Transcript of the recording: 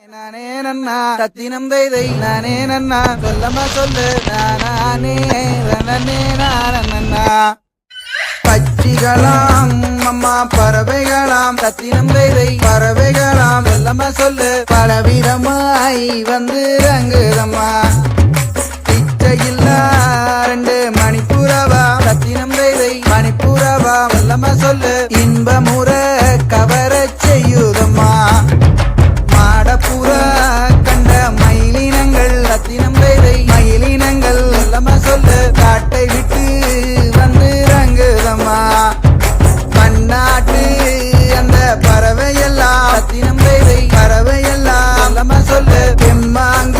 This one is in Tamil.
நானே நன்னா சத்தினம் தைதை நானே நன்னா சொல்லமா சொல்லு நானே நானே நானண்ணா பச்சிகளாம் அம்மா பறவைகளாம் சத்தினம் தைதை பறவைகளாம் சொல்லமா சொல்லு பலவிதமாய் வந்து ரங்குதம்மா பிச்சையில்லா தினம் தேவை பறவை எல்லாம் சொல்லு. தெம்மாங்க